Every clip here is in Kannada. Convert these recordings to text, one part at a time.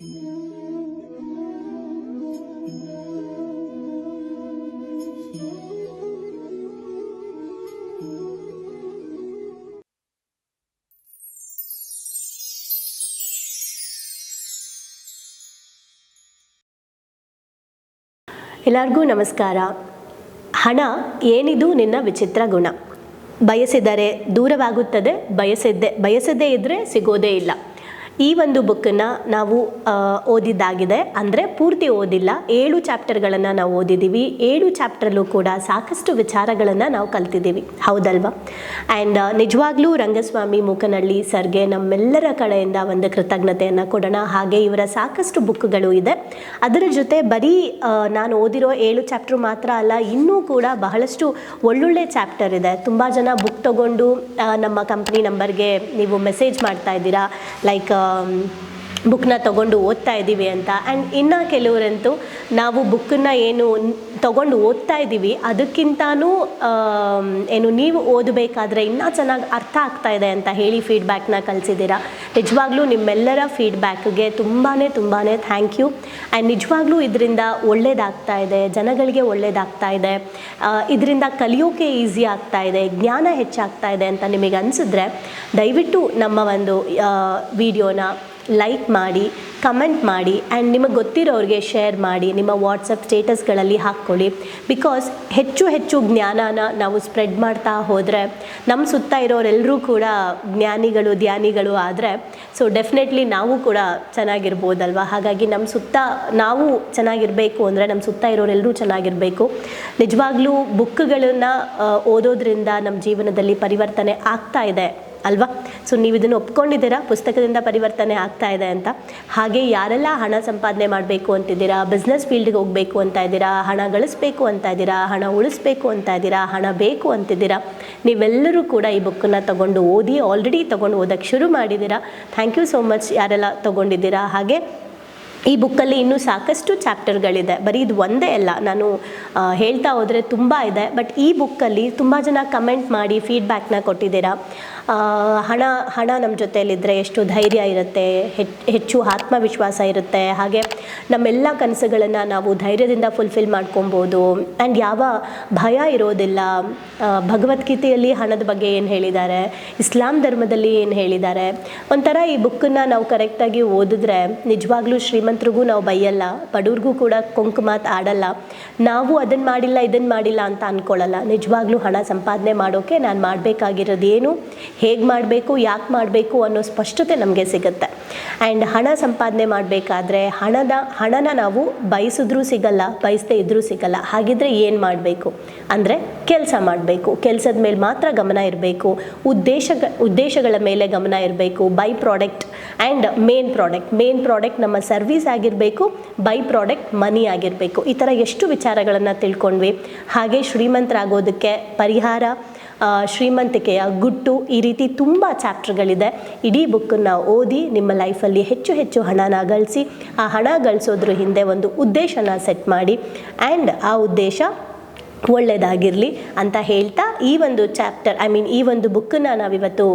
ಎಲ್ಲರಿಗೂ ನಮಸ್ಕಾರ. ಹಣ ಏನಿದು ನಿನ್ನ ವಿಚಿತ್ರ ಗುಣ. ಬಯಸಿದರೆ ದೂರವಾಗುತ್ತದೆ ಬಯಸಿದ್ದೆ ಬಯಸದೇ ಇದ್ದರೆ ಸಿಗೋದೇ ಇಲ್ಲ. ಈ ಒಂದು ಬುಕ್ಕನ್ನು ನಾವು ಓದಿದ್ದಾಗಿದೆ. ಅಂದರೆ ಪೂರ್ತಿ ಓದಿಲ್ಲ. ಏಳು ಚಾಪ್ಟರ್ಗಳನ್ನು ನಾವು ಓದಿದ್ದೀವಿ. ಏಳು ಚಾಪ್ಟರ್ಲ್ಲೂ ಕೂಡ ಸಾಕಷ್ಟು ವಿಚಾರಗಳನ್ನು ನಾವು ಕಲ್ತಿದ್ದೀವಿ. ಹೌದಲ್ವಾ? ಆ್ಯಂಡ್ ನಿಜವಾಗ್ಲೂ ರಂಗಸ್ವಾಮಿ ಮೂಕನಹಳ್ಳಿ ಸರ್ಗೆ ನಮ್ಮೆಲ್ಲರ ಕಡೆಯಿಂದ ಒಂದು ಕೃತಜ್ಞತೆಯನ್ನು ಕೊಡೋಣ. ಹಾಗೆ ಇವರ ಸಾಕಷ್ಟು ಬುಕ್ಗಳು ಇದೆ. ಅದರ ಜೊತೆ ಬರೀ ನಾನು ಓದಿರೋ ಏಳು ಚಾಪ್ಟರ್ ಮಾತ್ರ ಅಲ್ಲ, ಇನ್ನೂ ಕೂಡ ಬಹಳಷ್ಟು ಒಳ್ಳೊಳ್ಳೆ ಚಾಪ್ಟರ್ ಇದೆ. ತುಂಬ ಜನ ಬುಕ್ ತಗೊಂಡು ನಮ್ಮ ಕಂಪ್ನಿ ನಂಬರ್ಗೆ ನೀವು ಮೆಸೇಜ್ ಮಾಡ್ತಾ ಇದ್ದೀರಾ. ಲೈಕ್ um, ಬುಕ್ನ ತಗೊಂಡು ಓದ್ತಾ ಇದ್ದೀವಿ ಅಂತ. ಆ್ಯಂಡ್ ಇನ್ನು ಕೆಲವರಂತೂ ನಾವು ಬುಕ್ಕನ್ನ ಏನು ತಗೊಂಡು ಓದ್ತಾ ಇದ್ದೀವಿ. ಅದಕ್ಕಿಂತನೂ ಏನು ನೀವು ಓದಬೇಕಾದ್ರೆ ಇನ್ನೂ ಚೆನ್ನಾಗಿ ಅರ್ಥ ಆಗ್ತಾ ಇದೆ ಅಂತ ಹೇಳಿ ಫೀಡ್ಬ್ಯಾಕ್ನ ಕಳಿಸಿದ್ದೀರಾ. ನಿಜವಾಗ್ಲೂ ನಿಮ್ಮೆಲ್ಲರ ಫೀಡ್ಬ್ಯಾಕ್ಗೆ ತುಂಬಾ ತುಂಬಾ ಥ್ಯಾಂಕ್ ಯು ಆ್ಯಂಡ್ ನಿಜವಾಗ್ಲೂ ಇದರಿಂದ ಒಳ್ಳೇದಾಗ್ತಾ ಇದೆ. ಜನಗಳಿಗೆ ಒಳ್ಳೇದಾಗ್ತಾ ಇದೆ. ಇದರಿಂದ ಕಲಿಯೋಕೆ ಈಸಿ ಆಗ್ತಾ ಇದೆ. ಜ್ಞಾನ ಹೆಚ್ಚಾಗ್ತಾ ಇದೆ ಅಂತ ನಿಮಗೆ ಅನಿಸಿದ್ರೆ ದಯವಿಟ್ಟು ನಮ್ಮ ಒಂದು ವಿಡಿಯೋನ ಲೈಕ್ ಮಾಡಿ ಕಮೆಂಟ್ ಮಾಡಿ ಆ್ಯಂಡ್ ನಿಮಗೆ ಗೊತ್ತಿರೋರಿಗೆ ಶೇರ್ ಮಾಡಿ, ನಿಮ್ಮ ವಾಟ್ಸಪ್ ಸ್ಟೇಟಸ್ಗಳಲ್ಲಿ ಹಾಕ್ಕೊಳ್ಳಿ. ಬಿಕಾಸ್ ಹೆಚ್ಚು ಹೆಚ್ಚು ಜ್ಞಾನನ ನಾವು ಸ್ಪ್ರೆಡ್ ಮಾಡ್ತಾ ಹೋದರೆ ನಮ್ಮ ಸುತ್ತ ಇರೋರೆಲ್ಲರೂ ಕೂಡ ಜ್ಞಾನಿಗಳು, ಧ್ಯಾನಿಗಳು ಆದರೆ ಸೊ ಡೆಫಿನೆಟ್ಲಿ ನಾವು ಕೂಡ ಚೆನ್ನಾಗಿರ್ಬೋದಲ್ವ? ಹಾಗಾಗಿ ನಮ್ಮ ಸುತ್ತ ನಾವು ಚೆನ್ನಾಗಿರಬೇಕು ಅಂದರೆ ನಮ್ಮ ಸುತ್ತ ಇರೋರೆಲ್ಲರೂ ಚೆನ್ನಾಗಿರಬೇಕು. ನಿಜವಾಗ್ಲೂ ಬುಕ್ಗಳನ್ನು ಓದೋದ್ರಿಂದ ನಮ್ಮ ಜೀವನದಲ್ಲಿ ಪರಿವರ್ತನೆ ಆಗ್ತಾ ಇದೆ. ಅಲ್ವಾ? ಸೊ ನೀವು ಇದನ್ನು ಒಪ್ಕೊಂಡಿದ್ದೀರಾ? ಪುಸ್ತಕದಿಂದ ಪರಿವರ್ತನೆ ಆಗ್ತಾ ಇದೆ ಅಂತ. ಹಾಗೆ ಯಾರೆಲ್ಲ ಹಣ ಸಂಪಾದನೆ ಮಾಡಬೇಕು ಅಂತಿದ್ದೀರಾ? ಬಿಸ್ನೆಸ್ ಫೀಲ್ಡ್ಗೆ ಹೋಗಬೇಕು ಅಂತ ಇದ್ದೀರಾ? ಹಣ ಗಳಿಸ್ಬೇಕು ಅಂತ ಇದ್ದೀರಾ? ಹಣ ಉಳಿಸ್ಬೇಕು ಅಂತ ಇದ್ದೀರಾ? ಹಣ ಬೇಕು ಅಂತಿದ್ದೀರಾ? ನೀವೆಲ್ಲರೂ ಕೂಡ ಈ ಬುಕ್ಕನ್ನ ತಗೊಂಡು ಓದಿ ಆಲ್ರೆಡಿ ತಗೊಂಡು ಓದಕ್ಕೆ ಶುರು ಮಾಡಿದ್ದೀರಾ? ಥ್ಯಾಂಕ್ ಯು ಸೋ ಮಚ್ ಯಾರೆಲ್ಲ ತಗೊಂಡಿದ್ದೀರಾ? ಹಾಗೆ ಈ ಬುಕ್ಕಲ್ಲಿ ಇನ್ನೂ ಸಾಕಷ್ಟು ಚಾಪ್ಟರ್ಗಳಿದೆ. ಬರೀ ಇದು ಒಂದೇ ಅಲ್ಲ, ನಾನು ಹೇಳ್ತಾ ಹೋದರೆ ತುಂಬ ಇದೆ. ಬಟ್ ಈ ಬುಕ್ಕಲ್ಲಿ ತುಂಬ ಜನ ಕಮೆಂಟ್ ಮಾಡಿ ಫೀಡ್ಬ್ಯಾಕ್ನ ಕೊಟ್ಟಿದ್ದೀರಾ. ಹಣ ಹಣ ನಮ್ಮ ಜೊತೆಯಲ್ಲಿದ್ದರೆ ಎಷ್ಟು ಧೈರ್ಯ ಇರುತ್ತೆ, ಹೆಚ್- ಹೆಚ್ಚು ಆತ್ಮವಿಶ್ವಾಸ ಇರುತ್ತೆ. ಹಾಗೆ ನಮ್ಮೆಲ್ಲ ಕನಸುಗಳನ್ನು ನಾವು ಧೈರ್ಯದಿಂದ ಫುಲ್ಫಿಲ್ ಮಾಡ್ಕೊಬೋದು. ಆ್ಯಂಡ್ ಯಾವ ಭಯ ಇರೋದಿಲ್ಲ. ಭಗವದ್ಗೀತೆಯಲ್ಲಿ ಹಣದ ಬಗ್ಗೆ ಏನು ಹೇಳಿದ್ದಾರೆ, ಇಸ್ಲಾಂ ಧರ್ಮದಲ್ಲಿ ಏನು ಹೇಳಿದ್ದಾರೆ. ಒಂಥರ ಈ ಬುಕ್ಕನ್ನು ನಾವು ಕರೆಕ್ಟಾಗಿ ಓದಿದ್ರೆ ನಿಜವಾಗ್ಲೂ ಶ್ರೀಮಂತರಿಗೂ ನಾವು ಬೈಯಲ್ಲ, ಬಡವ್ರಿಗೂ ಕೂಡ ಕೊಂಕು ಮಾತು ಆಡಲ್ಲ. ನಾವು ಅದನ್ನು ಮಾಡಿಲ್ಲ ಇದನ್ನು ಮಾಡಿಲ್ಲ ಅಂತ ಅಂದ್ಕೊಳ್ಳಲ್ಲ ನಿಜವಾಗ್ಲೂ ಹಣ ಸಂಪಾದನೆ ಮಾಡೋಕ್ಕೆ ನಾನು ಮಾಡಬೇಕಾಗಿರೋದು ಏನು? ಹೇಗೆ ಮಾಡಬೇಕು, ಯಾಕೆ ಮಾಡಬೇಕು ಅನ್ನೋ ಸ್ಪಷ್ಟತೆ ನಮಗೆ ಸಿಗುತ್ತೆ. ಆ್ಯಂಡ್ ಹಣ ಸಂಪಾದನೆ ಮಾಡಬೇಕಾದ್ರೆ ಹಣದ, ಹಣನ ನಾವು ಬಯಸಿದ್ರೂ ಸಿಗಲ್ಲ, ಬಯಸದೇ ಇದ್ರೂ ಸಿಗಲ್ಲ. ಹಾಗಿದ್ರೆ ಏನು ಮಾಡಬೇಕು? ಅಂದರೆ ಕೆಲಸ ಮಾಡಬೇಕು. ಕೆಲಸದ ಮೇಲೆ ಮಾತ್ರ ಗಮನ ಇರಬೇಕು. ಉದ್ದೇಶ ಉದ್ದೇಶಗಳ ಮೇಲೆ ಗಮನ ಇರಬೇಕು. By product and main product. Main product ನಮ್ಮ ಸರ್ವಿಸ್ ಆಗಿರಬೇಕು ಬೈ ಪ್ರಾಡಕ್ಟ್ ಮನಿ ಆಗಿರಬೇಕು. ಈ ಥರ ಎಷ್ಟು ವಿಚಾರಗಳನ್ನು ತಿಳ್ಕೊಂಡ್ವಿ. ಹಾಗೆ ಶ್ರೀಮಂತರಾಗೋದಕ್ಕೆ ಪರಿಹಾರ ಶ್ರೀಮಂತಿಕೆಯ ಗುಟ್ಟು ಈ ರೀತಿ ತುಂಬ ಚಾಪ್ಟರ್ಗಳಿದೆ. ಇಡೀ ಬುಕ್ಕನ್ನು ಓದಿ ನಿಮ್ಮ ಲೈಫಲ್ಲಿ ಹೆಚ್ಚು ಹೆಚ್ಚು ಹಣನ ಗಳಿಸಿ, ಆ ಹಣ ಗಳಿಸೋದ್ರ ಹಿಂದೆ ಒಂದು ಉದ್ದೇಶನ ಸೆಟ್ ಮಾಡಿ ಆ್ಯಂಡ್ ಆ ಉದ್ದೇಶ ಒಳ್ಳೆಯದಾಗಿರಲಿ ಅಂತ ಹೇಳ್ತಾ ಈ ಒಂದು ಚಾಪ್ಟರ್ ಐ ಮೀನ್ ಈ ಒಂದು ಬುಕ್ಕನ್ನು ನಾವಿವತ್ತು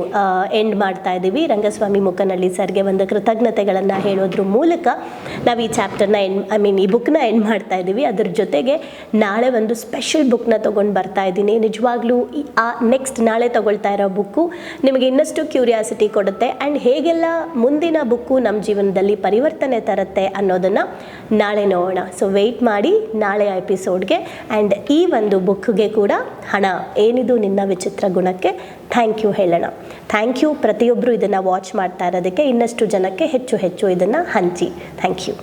ಎಂಡ್ ಮಾಡ್ತಾ ಇದ್ದೀವಿ ರಂಗಸ್ವಾಮಿ ಮುಖನಳ್ಳಿ ಸರ್ಗೆ ಒಂದು ಕೃತಜ್ಞತೆಗಳನ್ನು ಹೇಳೋದ್ರ ಮೂಲಕ ನಾವು ಈ ಚಾಪ್ಟರ್ನ ಎಂಡ್ ಐ ಮೀನ್ ಈ ಬುಕ್ನ ಎಂಡ್ ಮಾಡ್ತಾ ಇದ್ದೀವಿ ಅದ್ರ ಜೊತೆಗೆ ನಾಳೆ ಒಂದು ಸ್ಪೆಷಲ್ ಬುಕ್ನ ತೊಗೊಂಡು ಬರ್ತಾ ಇದ್ದೀನಿ ನಿಜವಾಗ್ಲೂ ಆ ನೆಕ್ಸ್ಟ್ ನಾಳೆ ತಗೊಳ್ತಾ ಇರೋ ಬುಕ್ಕು ನಿಮಗೆ ಇನ್ನಷ್ಟು ಕ್ಯೂರಿಯಾಸಿಟಿ ಕೊಡುತ್ತೆ. ಆ್ಯಂಡ್ ಹೇಗೆಲ್ಲ ಮುಂದಿನ ಬುಕ್ಕು ನಮ್ಮ ಜೀವನದಲ್ಲಿ ಪರಿವರ್ತನೆ ತರುತ್ತೆ ಅನ್ನೋದನ್ನು ನಾಳೆ ನೋಡೋಣ. ಸೊ ವೆಯ್ಟ್ ಮಾಡಿ ನಾಳೆ ಎಪಿಸೋಡ್ಗೆ ಆ್ಯಂಡ್ ಈ ಒಂದು ಬುಕ್ಗೆ ಕೂಡ ಹಣ ಏನಿದು ನಿನ್ನ ವಿಚಿತ್ರ ಗುಣಕ್ಕೆ? ಥ್ಯಾಂಕ್ ಯು ಹೇಳೋಣ. ಥ್ಯಾಂಕ್ ಯು ಪ್ರತಿಯೊಬ್ಬರು ಇದನ್ನು ವಾಚ್ ಮಾಡ್ತಾ ಇರೋದಕ್ಕೆ ಇನ್ನಷ್ಟು ಜನಕ್ಕೆ ಹೆಚ್ಚು ಹೆಚ್ಚು ಇದನ್ನು ಹಂಚಿ. Thank you